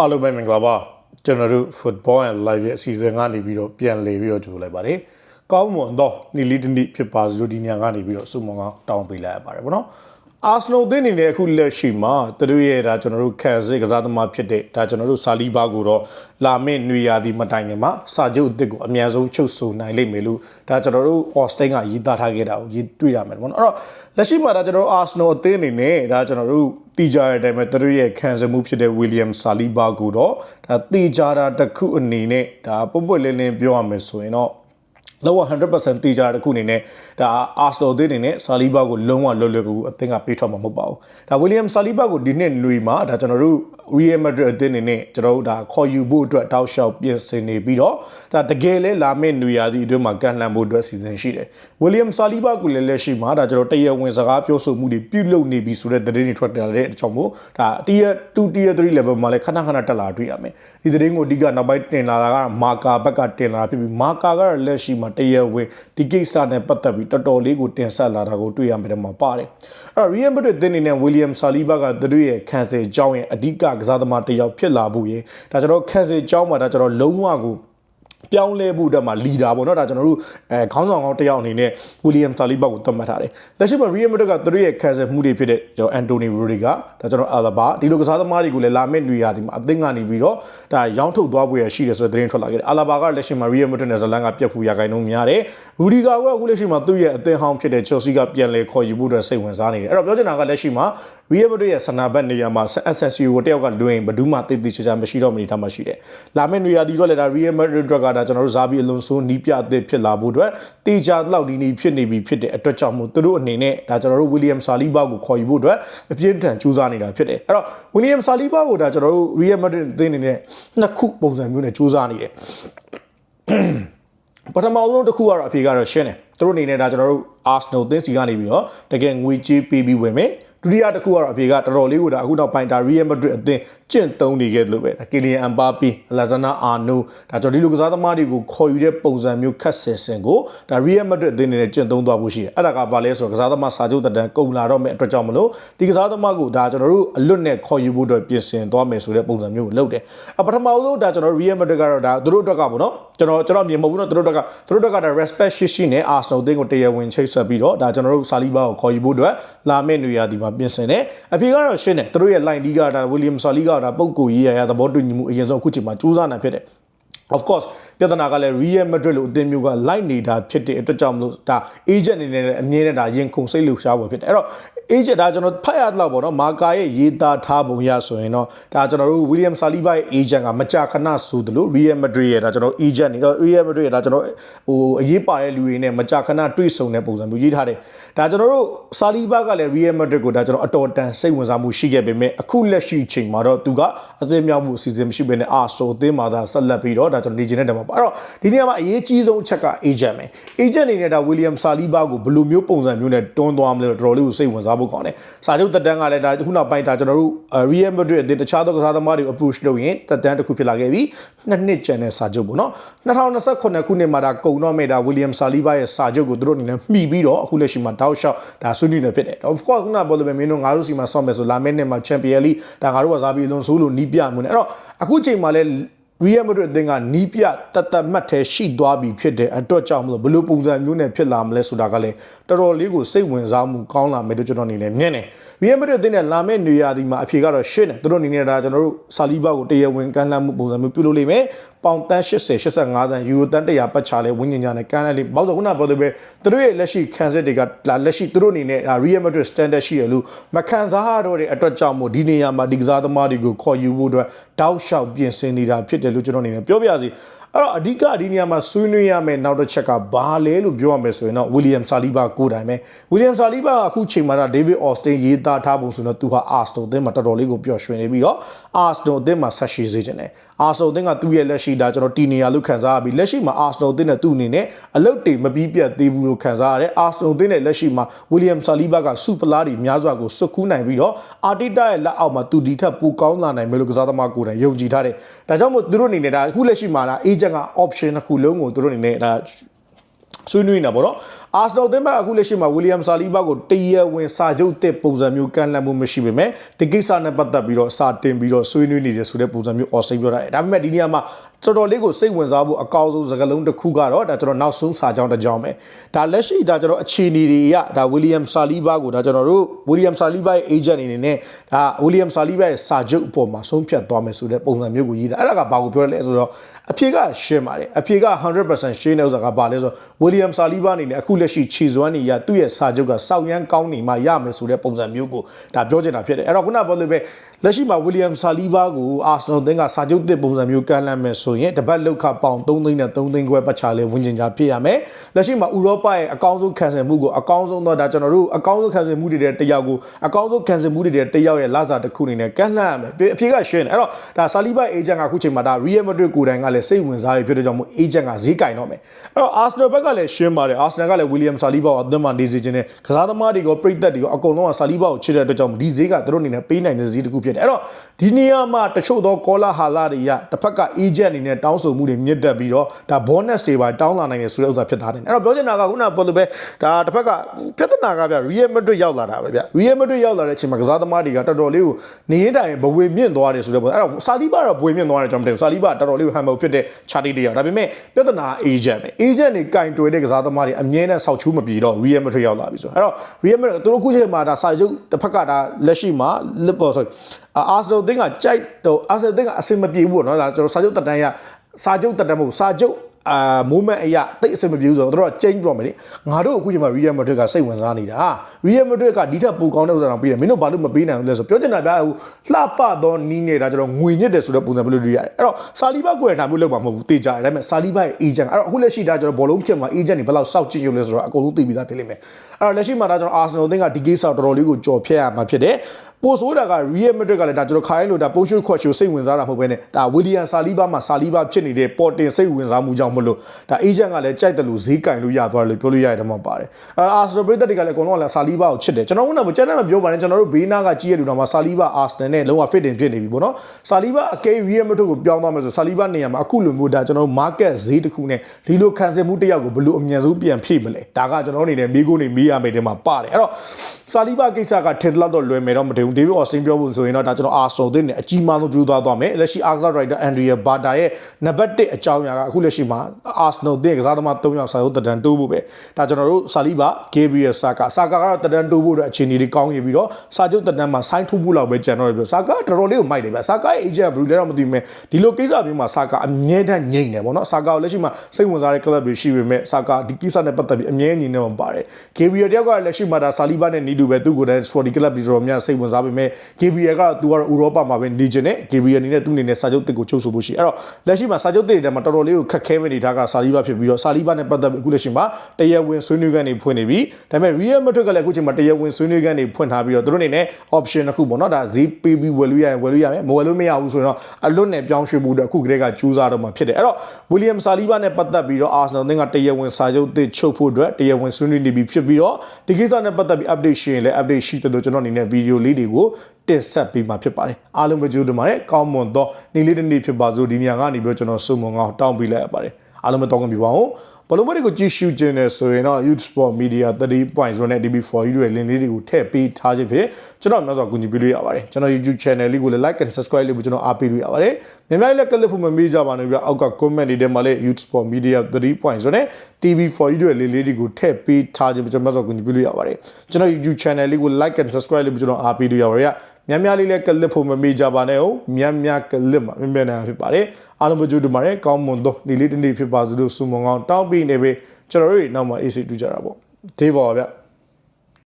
အားလုံးပဲမင်္ဂလာပါကျွန်တော်တို့ football and live ရဲ့အစီအစဉ်ကနေပြီးတော့ပြန်လည်ပြီးတော့ကြိုလိုက်ပါတယ်ကောင်းမွန်တော့နီလီတနီဖြစ်ပါစလို့ဒီညကနေပြီးတော့စုမုံကောင်းတောင်းပေးလိုက်ရပါတယ်ဗောနော်အာဆနိုသင်းအနေနဲ့အခုလက်ရှိမှာသူတို့ရဲ့ဒါကျွန်တော်တို့ခံစစ်ကစားသမားဖြစ်တဲ့ဒါကျွန်တော်တို့ဆာလီဘာကိုတော့လာမည့်နွေရာသီမတိုင်ခင်မှာစာချုပ်အသစ်ကိုအများဆုံးချုပ်ဆိုနိုင်လိမ့်မယ်လို့ဒါကျွန်တော်တို့အော်စတိန်ကရေးသားထားခဲ့တာကိုရေးတွေ့ရမယ်ဗောနော်အဲ့တော့လက်ရှိမှာဒါကျွန်တော်တို့အာဆနိုအသင်းအနေနဲ့ဒါကျွန်တော်တို့ တီကြရတဲ့အတိုင်းပဲသူတို့ရဲ့ခံစားမှုဖြစ်တဲ့ William Saliba ကိုတော့ဒါတီကြတာတစ်ခုအနေနဲ့ဒါပုတ်ပွက်လင်းလင်းပြောရမယ်ဆိုရင်တော့ လောက100%တေချာတဲ့ခုအနေနဲ့ဒါအာစတော်အသင်းအနေနဲ့ဆာလီဘာကိုလုံးဝလွတ်လွတ်ကူအသင်းကပေးထွက်မှာမဟုတ်ပါဘူး။ဒါဝီလီယမ်ဆာလီဘာကိုဒီနှစ်လွေမှာဒါကျွန်တော်တို့ Real Madrid အသင်းအနေနဲ့ကျွန်တော်တို့ဒါခေါ်ယူဖို့အတွက်တောက်လျှောက်ပြင်ဆင်နေပြီးတော့ဒါတကယ်လဲလာမယ့်နွေရာသီအတွင်းမှာကန်လှန်ဖို့အတွက်စီစဉ်ရှိတယ်။ William Saliba ကိုလည်းလက်ရှိမှာဒါကျွန်တော်တရားဝင်စကားပြောဆိုမှုတွေပြုလုပ်နေပြီဆိုတဲ့သတင်းတွေထွက်လာတဲ့အကြောင်းမို့ဒါ tier 2 tier 3 level မှာလည်းခဏခဏတက်လာတွေ့ရမယ်။ဒီသတင်းကိုအဓိကနောက်ပိုင်းတင်လာတာက marker ဘက်ကတင်လာဖြစ်ပြီး marker ကလက်ရှိမှာတရားဝင်ဒီကိစ္စနဲ့ပတ်သက်ပြီးတော်တော်လေးကိုတင်ဆက်လာတာကိုတွေ့ရမယ်တဲ့မှာပါတယ်အဲ့တော့ Real Madrid တင်းနေနဲ့ William Saliba ကသူတို့ရဲ့ခံစစ်ကြောင်းရဲ့အဓိကကစားသမားတစ်ယောက်ဖြစ်လာဖို့ရေဒါကျွန်တော်ခံစစ်ကြောင်းမှာဒါကျွန်တော်လုံးဝကို ပြောင်းလဲဖို့အတွက်မှာလီဒါပေါ့နော်ဒါကျွန်တော်တို့အဲခေါင်းဆောင်ကောင်းတစ်ယောက်အနေနဲ့ William Saliba ကိုသတ်မှတ်ထားတယ်လက်ရှိမှာ Real Madrid ကသူတို့ရဲ့ခံစစ်မှုတွေဖြစ်တဲ့ကျွန်တော် Anthony Rudiger ဒါကျွန်တော် Alaba ဒီလိုကစားသမားတွေကိုလည်းလာမယ့်နေရာဒီမှာအသင်းကနေပြီးတော့ဒါရောင်းထုတ်သွားဖို့ရရှိတယ်ဆိုတဲ့သတင်းထွက်လာခဲ့တယ် Alaba ကလက်ရှိမှာ Real Madrid နဲ့ဇလန်ကပြတ်ဖူးရခိုင်နှုန်းများတယ် Rudiger ကအခုလက်ရှိမှာသူ့ရဲ့အသင်းဟောင်းဖြစ်တဲ့ Chelsea ကပြန်လဲခေါ်ယူဖို့အတွက်စိတ်ဝင်စားနေတယ်အဲ့တော့ပြောချင်တာကလက်ရှိမှာ Real Madrid ရဲ့ဆန္ဒဘက်နေရာမှာ SSC ကိုတယောက်ကလွင်ဘယ်သူမှတိတ်တိတ်ချာချာမရှိတော့မနေထားမှရှိတယ်လာမယ့်နေရာဒီတော့လည်းဒါ Real Madrid ကဒါကျွန်တော်တို့ဇာဘီအလွန်ဆိုးနီးပြအသစ်ဖြစ်လာဖို့အတွက်တေချာလောက်ဒီနီဖြစ်နေပြီဖြစ်တဲ့အတွက်ကြောင့်မို့သူတို့အနေနဲ့ဒါကျွန်တော်တို့ William Saliba ကိုခေါ်ယူဖို့အတွက်အပြင်းထန်ကြိုးစားနေတာဖြစ်တယ်အဲ့တော့ William Saliba ကိုဒါကျွန်တော်တို့ Real Madrid အသင်းအနေနဲ့နှစ်ခုပုံစံမျိုးနဲ့ကြိုးစားနေတယ်ပထမဆုံးတစ်ခုကတော့အဖြေကတော့ရှင်းတယ်သူတို့အနေနဲ့ဒါကျွန်တော်တို့ Arsenal သင်းစီကနေပြီးတော့တကယ်ငွေကြေးပေးပြီးဝင်မယ် ဒုတိယတစ်ခုကတော့အဖြေကတော်တော်လေးကိုဒါအခုနောက်ပိုင်းဒါ Real Madrid အသင်းကျင့်သုံးနေခဲ့တယ်လို့ပဲဒါ Kylian Mbappe, Alexander Arnold ဒါကျွန်တော်ဒီလိုကစားသမားတွေကိုခေါ်ယူတဲ့ပုံစံမျိုးခက်ဆင်ဆင်ကိုဒါ Real Madrid အသင်းအနေနဲ့ကျင့်သုံးသွားဖို့ရှိတယ်အဲ့ဒါကဘာလဲဆိုတော့ကစားသမားစာချုပ်တက်တန်းကုန်လာတော့မဲ့အတွက်ကြောင့်မလို့ဒီကစားသမားကိုဒါကျွန်တော်တို့အလွတ်နဲ့ခေါ်ယူဖို့အတွက်ပြင်ဆင်သွားမယ်ဆိုတဲ့ပုံစံမျိုးကိုလုပ်တယ်အပထမဆုံးဒါကျွန်တော် Real Madrid ကတော့ဒါသူတို့အတွက်ကပေါ့နော်ကျွန်တော်ကျွန်တော်မြင်မဟုတ်ဘူးနော်သူတို့အတွက်ကသူတို့အတွက်ကဒါ respect ရှိရှိနဲ့ Arsenal အသင်းကိုတရားဝင်ချိတ်ဆက်ပြီးတော့ဒါကျွန်တော်တို့ Saliba ကိုခေါ်ယူဖို့အတွက်လာမယ့်နေရာဒီမှာပြင်ဆင်တယ်အဖေကတော့ရှင်းတယ်သူတို့ရဲ့ line ဒီကဒါ William Saliba ကဒါပုံကိုရေးရရသဘောတူညီမှုအရင်ဆုံးအခုချိန်မှာစူးစမ်းနိုင်ဖြစ်တယ် of course ပြဿနာကလည်း Real Madrid လို့အသင်းမျိုးက light နေတာဖြစ်တဲ့အတွက်ကြောင့်မလို့ဒါ agent အနေနဲ့လည်းအမြဲတမ်းဒါရင်ခုန်စိတ်လှုပ်ရှားပေါ်ဖြစ်တယ်အဲ့တော့ agent ဒါကျွန်တော်ဖတ်ရတော့ပေါ့နော်မာကာရဲ့ရေးသားထားပုံရဆိုရင်တော့ဒါကျွန်တော်တို့ William Saliba ရဲ့ agent ကမကြာခဏဆိုသလို Real Madrid ရဲ့ဒါကျွန်တော် agent နေတော့ Real Madrid ရဲ့ဒါကျွန်တော်ဟိုအရေးပါတဲ့လူတွေနဲ့မကြာခဏတွေ့ဆုံတဲ့ပုံစံမျိုးရေးထားတယ်ဒါကျွန်တော်တို့ Saliba ကလည်း Real Madrid ကိုဒါကျွန်တော်အတော်တန်စိတ်ဝင်စားမှုရှိခဲ့ပေမဲ့အခုလက်ရှိချိန်မှာတော့သူကအသင်းမြောက်မှုအစီအစဉ်မရှိဘဲနဲ့အာဆိုအသင်းမှာသာဆက်လက်ပြီးတော့ဒါကျွန်တော်နေချင်တဲ့တမှာပါအဲ့တော့ဒီနေရာမှာအရေးကြီးဆုံးအချက်က agent ပဲ agent အနေနဲ့ဒါ William Saliba ကိုဘယ်လိုမျိုးပုံစံမျိုးနဲ့တွန်းသွားမလဲတော့တော်တော်လေးကိုစိတ်ဝင်စားဖို့ကောင်းတယ်စာချုပ်တက်တန်းကလည်းဒါခုနောက်ပိုင်းဒါကျွန်တော်တို့ Real Madrid အသင်းတခြားသောကစားသမားတွေကို approach လုပ်ရင်တက်တန်းတစ်ခုဖြစ်လာခဲ့ပြီနှစ်နှစ်ကျန်တဲ့စာချုပ်ပေါ့နော်2028ခုနှစ်မှာဒါကုန်တော့မဲ့ဒါ William Saliba ရဲ့စာချုပ်ကိုသူတို့အနေနဲ့မှီပြီးတော့အခုလက်ရှိမှာတောက်လျှောက်ဒါဆွေးနွေးနေဖြစ်တယ် of course ခုနပြောလို့ပဲမင်းတို့ငါတို့စီမှာဆော့မယ်ဆိုလာမယ့်နှစ်မှာ Champions League ဒါငါတို့ကစားပြီးလွန်ဆိုးလို့နီးပြမှုနဲ့အဲ့တော့အခုချိန်မှာလဲ Real Madrid အသင်းကနီးပြတတ်တတ်မှတ်ထဲရှိသွားပြီဖြစ်တဲ့အတွက်ကြောင့်မလို့ဘယ်လိုပုံစံမျိုးနဲ့ဖြစ်လာမလဲဆိုတာကလည်းတော်တော်လေးကိုစိတ်ဝင်စားမှုကောင်းလာမယ်လို့ကျွန်တော်အနေနဲ့မြင်တယ် Real Madrid အသင်းနဲ့လာမယ့်နေရာဒီမှာအဖြေကတော့ရှင်းတယ်သူတို့အနေနဲ့ဒါကျွန်တော်တို့ဆာလီဘာကိုတရားဝင်ကမ်းလှမ်းမှုပုံစံမျိုးပြုလုပ်လိမ့်မယ်ပေါင်တန်း80 85တန်းယူရိုတန်း100ပတ်ချလဲဝင်းညင်ညာနဲ့ကမ်းလှမ်းလိမ့်ဘောက်ဆိုခုနပြောသလိုပဲသူတို့ရဲ့လက်ရှိခံစစ်တွေကလက်ရှိသူတို့အနေနဲ့ Real Madrid standard ရှိရလို့မခံစားရတော့တဲ့အတွက်ကြောင့်မို့ဒီနေရာမှာဒီကစားသမားတွေကိုခေါ်ယူဖို့အတွက် တောက်လျှောက်ပြင်ဆင်နေတာဖြစ်တယ်လို့ကျွန်တော်အနေနဲ့ပြောပြစီအဲ့တော့အဓိကဒီနေရာမှာဆွေးနွေးရမယ့်နောက်တစ်ချက်ကဘာလဲလို့ပြောရမယ်ဆိုရင်တော့ William Saliba ကိုယ်တိုင်ပဲ William Saliba ကအခုချိန်မှာတော့ David Austin ရေးသားထားပုံဆိုတော့သူဟာ Arsenal အသင်းမှာတော်တော်လေးကိုပျော်ရွှင်နေပြီးတော့ Arsenal အသင်းမှာဆက်ရှိစေချင်တယ် Arsenal အသင်းကသူ့ရဲ့လက်ရှိဒါကျွန်တော်တီနေရလို့ခံစားရပြီးလက်ရှိမှာ Arsenal အသင်းနဲ့သူ့အနေနဲ့အလုတ်တေမပြီးပြတ်သေးဘူးလို့ခံစားရတယ် Arsenal အသင်းနဲ့လက်ရှိမှာ William Saliba ကစူပလာတွေများစွာကိုစွတ်ကူးနိုင်ပြီးတော့ Arteta ရဲ့လက်အောက်မှာသူဒီထက်ပိုကောင်းလာနိုင်မယ်လို့ကစားသမားကိုယ်တိုင်ယုံကြည်ထားတယ်ဒါကြောင့်မို့သူတို့အနေနဲ့ဒါအခုလက်ရှိမှာဒါ agent က option တစ်ခုလုံးကိုသူတို့အနေနဲ့ဒါဆွေးနွေးနေတာပေါ့နော်အာစနယ်အသင်းဘက်အခုလက်ရှိမှာဝီလီယမ်ဆာလီဘာကိုတရဝင်စာချုပ်တစ်ပုံစံမျိုးကန်လန့်မှုမရှိပေမဲ့ဒီကိစ္စနဲ့ပတ်သက်ပြီးတော့စာတင်ပြီးတော့ဆွေးနွေးနေတယ်ဆိုတဲ့ပုံစံမျိုးအော်စတိတ်ပြောတာဒါပေမဲ့ဒီနေရာမှာ တော်တော်လေးကိုစိတ်ဝင်စားဖို့အကောင်းဆုံးစကားလုံးတစ်ခုကတော့ဒါကျွန်တော်နောက်ဆုံးစာကြောင်းတစ်ကြောင်းပဲဒါလက်ရှိဒါကျွန်တော်အခြေအနေတွေအရဒါဝီလီယမ်ဆာလီဘာကိုဒါကျွန်တော်တို့ဝီလီယမ်ဆာလီဘာရဲ့ agent အနေနဲ့ဒါဝီလီယမ်ဆာလီဘာရဲ့စာချုပ်အပေါ်မှာဆုံးဖြတ်သွားမယ်ဆိုတဲ့ပုံစံမျိုးကိုရေးတာအဲ့ဒါကဘာကိုပြောရလဲဆိုတော့အဖြေကရှင်းပါတယ်အဖြေက100%ရှင်းတဲ့ဥစ္စာကဘာလဲဆိုတော့ဝီလီယမ်ဆာလီဘာအနေနဲ့အခုလက်ရှိခြေစွမ်းနေရသူ့ရဲ့စာချုပ်ကစောက်ရမ်းကောင်းနေမှရမယ်ဆိုတဲ့ပုံစံမျိုးကိုဒါပြောချင်တာဖြစ်တယ်အဲ့တော့ခုနပြောလို့ပဲလက်ရှိမှာဝီလီယမ်ဆာလီဘာကိုအာဆနယ်သင်းကစာချုပ်တစ်ပုံစံမျိုးကန်လန့်မယ်ဆိုရင်တပတ်လောက်ခပေါင်3သိန်းနဲ့3သိန်းခွဲပတ်ချလဲဝင်ကျင်ကြဖြစ်ရမယ်လက်ရှိမှာဥရောပရဲ့အကောင်းဆုံးခံစားမှုကိုအကောင်းဆုံးတော့ဒါကျွန်တော်တို့အကောင်းဆုံးခံစားမှုတွေတဲ့တယောက်ကိုအကောင်းဆုံးခံစားမှုတွေတဲ့တယောက်ရဲ့လာစာတစ်ခုအနေနဲ့ကန်လန့်ရမယ်အဖြေကရှင်းတယ်အဲ့တော့ဒါဆာလီဘာအေဂျင့်ကအခုချိန်မှာဒါ Real Madrid ကိုယ်တိုင်ကလည်းစိတ်ဝင်စားရဖြစ်တဲ့ကြောင့်မို့အေဂျင့်ကဈေးကင်တော့မယ်အဲ့တော့ Arsenal ဘက်ကလည်းရှင်းပါတယ် Arsenal ကလည်း William Saliba ကိုအသင်းမှာနေစေခြင်းနဲ့ကစားသမားတွေကိုပြိသက်တွေကိုအကုန်လုံးက Saliba ကိုချစ်တဲ့အတွက်ကြောင့်ဒီဈေးကသူတို့အနေနဲ့ပေးနိုင်တဲ့ဈေးတစ်ခုဖြစ်တယ်အဲ့တော့ဒီနေရာမှာတချို့သောကောလာဟာလာတွေကတစ်ဖက်က agent အနေနဲ့တောင်းဆိုမှုတွေမြင့်တက်ပြီးတော့ဒါ bonus တွေပါတောင်းလာနိုင်တယ်ဆိုတဲ့ဥစ္စာဖြစ်သားတယ်အဲ့တော့ပြောချင်တာကခုနကပြောလို့ပဲဒါတစ်ဖက်ကပြဿနာကဗျ Real Madrid ရောက်လာတာပဲဗျ Real Madrid ရောက်လာတဲ့အချိန်မှာကစားသမားတွေကတော်တော်လေးကိုနေရင်တိုင်ဘဝမြင့်သွားတယ်ဆိုတဲ့ပုံအဲ့တော့ Saliba တော့ဘဝမြင့်သွားတယ်ကျွန်တော်မသိဘူး Saliba တော်တော်လေးကို humble ဖြစ်တဲ့ charity တယောက်ဒါပေမဲ့ပြဿနာ agent ပဲ agent တွေကင်တွယ်တဲ့ကစားသမားတွေအမြဲတမ်းဆောက်ချူးမပြေတော့ Real Madrid ရောက်လာပြီဆိုတော့အဲ့တော့ Real Madrid သူတို့ခုချိန်မှာဒါစာချုပ်တစ်ဖက်ကဒါလက်ရှိမှာ Liverpool sorry အာဆယ်သင်းကကြိုက်တော့အာဆယ်သင်းကအဆင်မပြေဘူးပေါ့နော်ဒါကျွန်တော်စာချုပ်တက်တန်းရစာချုပ်တက်တန်းမဟုတ်စာချုပ်အာ moment အရာတိတ်အဆင်မပြေဘူးဆိုတော့တို့က change ပြောမယ်လေငါတို့အခုချိန်မှာ Real Madrid ကစိတ်ဝင်စားနေတာ Real Madrid ကဒီထက်ပိုကောင်းတဲ့ဥစ္စာတော့ပြီးတယ်မင်းတို့ဘာလို့မပေးနိုင်ဘူးလဲဆိုပြောချင်တာဗျာဟိုလှပသောနီးနေတာကျွန်တော်ငွေညစ်တယ်ဆိုတဲ့ပုံစံဘယ်လိုတွေရတယ်အဲ့တော့ဆာလီဘကိုယ်တိုင်ဒါမျိုးလုပ်မှာမဟုတ်ဘူးတေးကြတယ်ဒါပေမဲ့ဆာလီဘရဲ့ agent အဲ့တော့အခုလက်ရှိဒါကျွန်တော်ဘောလုံးဖြစ်မှာ agent တွေဘယ်လောက်စောက်ကြည့်ရုံလဲဆိုတော့အကုန်လုံးသိပြီးသားဖြစ်လိမ့်မယ်အဲ့တော့လက်ရှိမှာဒါကျွန်တော် Arsenal အသင်းကဒီကိစ္စတော်တော်လေးကိုကြော်ဖြတ်ရမှာဖြစ်တယ် ပိုဆိုတာက Real Madrid ကလည်းဒါကျွန်တော်ခိုင်းလို့ဒါပိုရှိုခွက်ချိုစိတ်ဝင်စားတာမဟုတ်ဘဲနဲ့ဒါဝီလီယမ်ဆာလီဘာမှာဆာလီဘာဖြစ်နေတဲ့ပေါ်တင်စိတ်ဝင်စားမှုကြောင့်မလို့ဒါ agent ကလည်းကြိုက်တယ်လို့ဈေးကင်လို့ရသွားတယ်လို့ပြောလို့ရတယ်တော့မပါတယ်အဲအာဆနယ်ပရိသတ်တွေကလည်းအကုန်လုံးကလည်းဆာလီဘာကိုချစ်တယ်ကျွန်တော်ကလည်းကျန်တဲ့မပြောပါနဲ့ကျွန်တော်တို့ဘေးနားကကြီးရလူတော်မှာဆာလီဘာအာဆနယ်နဲ့လုံးဝ fit in ဖြစ်နေပြီပေါ့နော်ဆာလီဘာအကဲ Real Madrid ကိုပြောင်းသွားမယ်ဆိုဆာလီဘာနေရာမှာအခုလိုမျိုးဒါကျွန်တော်တို့ market ဈေးတစ်ခုနဲ့ဒီလိုခံစားမှုတစ်ယောက်ကိုဘယ်လိုအမြန်ဆုံးပြန်ဖြည့်မလဲဒါကကျွန်တော်အနေနဲ့မိကိုနေမိရမယ်တဲ့မှာပါတယ်အဲ့တော့ ဆာလီဘာကိစ္စကထင်တော့တော့လွယ်မယ်တော့မတင်ဘူးဒေးဗစ်အော်စတင်ပြောဖို့ဆိုရင်တော့ဒါကျွန်တော်အာဆော်သင်းနဲ့အကြီးမားဆုံးကြိုးသွားသွားမယ်လက်ရှိအာကစားဒရိုက်တာအန်ဒရီယာဘာတာရဲ့နံပါတ်1အကြောင်းအရာကအခုလက်ရှိမှာအာဆနယ်သင်းကစားသမား3ယောက်စာရုပ်တဒန်တိုးဖို့ပဲဒါကျွန်တော်တို့ဆာလီဘာဂေဘရီယယ်ဆာကာဆာကာကတော့တဒန်တိုးဖို့အတွက်အခြေအနေတွေကောင်းနေပြီးတော့စာချုပ်တဒန်မှာဆိုင်းထိုးဖို့လောက်ပဲကျန်တော့တယ်ပြောဆာကာတော်တော်လေးကိုမိုက်တယ်ဗျဆာကာရဲ့ agent ဘယ်လိုလဲတော့မသိဘူးမဲ့ဒီလိုကိစ္စမျိုးမှာဆာကာအမြဲတမ်းငြိမ့်တယ်ပေါ့နော်ဆာကာကိုလက်ရှိမှာစိတ်ဝင်စားတဲ့ club တွေရှိပေမဲ့ဆာကာဒီကိစ္စနဲ့ပတ်သက်ပြီးအမြဲငြိမ်နေမှာပါတယ်ဂေဘရီယယ်တယောက်ကလက်ရှိမှာဒါဆာလီဘာနဲ့နီတူပဲသူ့ကိုယ်တိုင် Sporting Club တွေတော်တော်များစိတ်ဝင်စားပေမဲ့ဂေဘရီယယ်ကသူကတော့ဥရောပမှာပဲနေကျင်တယ်ဂေဘရီယယ်အနေနဲ့သူ့အနေနဲ့စာချုပ်တစ်ကိုချုပ်ဆိုဖို့ရှိအဲ့တော့လက်ရှိမှာစာချုပ်တစ်တွေထဲမှာတော်တော်လေးကိုခက်ခဲမဲ့နေတာကဆာလီဘာဖြစ်ပြီးတော့ဆာလီဘာနဲ့ပတ်သက်ပြီးအခုလက်ရှိမှာတရားဝင်ဆွေးနွေးခန်းတွေဖွင့်နေပြီဒါပေမဲ့ Real Madrid ကလည်းအခုချိန်မှာတရားဝင်ဆွေးနွေးခန်းတွေဖွင့်ထားပြီးတော့သူတို့အနေနဲ့ option တစ်ခုပေါ့နော်ဒါဈေးပေးပြီးဝယ်လို့ရရင်ဝယ်လို့ရမယ်မဝယ်လို့မရဘူးဆိုရင်တော့အလွတ်နဲ့ပြောင်းရွှေ့ဖို့အတွက်အခုကတည်းကကြိုးစားတော့မှာဖြစ်တယ်အဲ့တော့ William Saliba နဲ့ပတ်သက်ပြီးတော့ Arsenal သင်းကတရားဝင်စာချုပ်တစ်ချုပ်ဖို့အတွက်တရားဝင်ဆွေးနွေးနေပြီဖြစ်ပြီးတော့ဒီကိစ္စနဲ့ပတ်သက်ပြီး update ရှိရင်လည်း update ရှိတယ်လို့ကျွန်တော်အနေနဲ့ video လေးတွေကိုတင်ဆက်ပေးမှာဖြစ်ပါတယ်အားလုံးပဲကြိုးတင်ပါတယ်ကောင်းမွန်သောနေ့လေးတစ်နေ့ဖြစ်ပါစို့ဒီနေရာကနေပြီးတော့ကျွန်တော်စုံမုံအောင်တောင်းပေးလိုက်ရပါတယ်အားလုံးပဲတောင်းကြပြပါဦး ဘလုံးမတွေကိုကြည့်ရှုခြင်းနဲ့ဆိုရင်တော့ Youth Sport Media 30.0နဲ့ DB4 ကြီးတွေလင်းလေးတွေကိုထည့်ပေးထားခြင်းဖြစ်ကျွန်တော်များစွာကူညီပေးလို့ရပါတယ်ကျွန်တော် YouTube channel လေးကိုလည်း like and subscribe လေးကိုကျွန်တော်အားပေးလို့ရပါတယ်မြန်မာလည်းကလစ်ဖို့မမေးကြပါနဲ့ပြအောက်က comment တွေထဲမှာလည်း Youth Sport Media 30.0နဲ့ TV4 ကြီးတွေလေးလေးတွေကိုထည့်ပေးထားခြင်းကျွန်တော်များစွာကူညီပေးလို့ရပါတယ်ကျွန်တော် YouTube channel လေးကို like and subscribe လေးကိုကျွန်တော်အားပေးလို့ရပါတယ် များများလေးလည်းကလစ်ဖို့မမေ့ကြပါနဲ့ဟုတ်များများကလစ်မှာမြင်မြန်နေတာဖြစ်ပါတယ်အားလုံးမကြိုးတူပါတယ်ကောင်းမွန်သောနေ့လေးတစ်နေ့ဖြစ်ပါစေလို့ဆုမွန်ကောင်းတောင်းပေးနေပြီကျွန်တော်တို့နောက်မှ AC တူကြတာပေါ့ဒေးဘော်ဗျ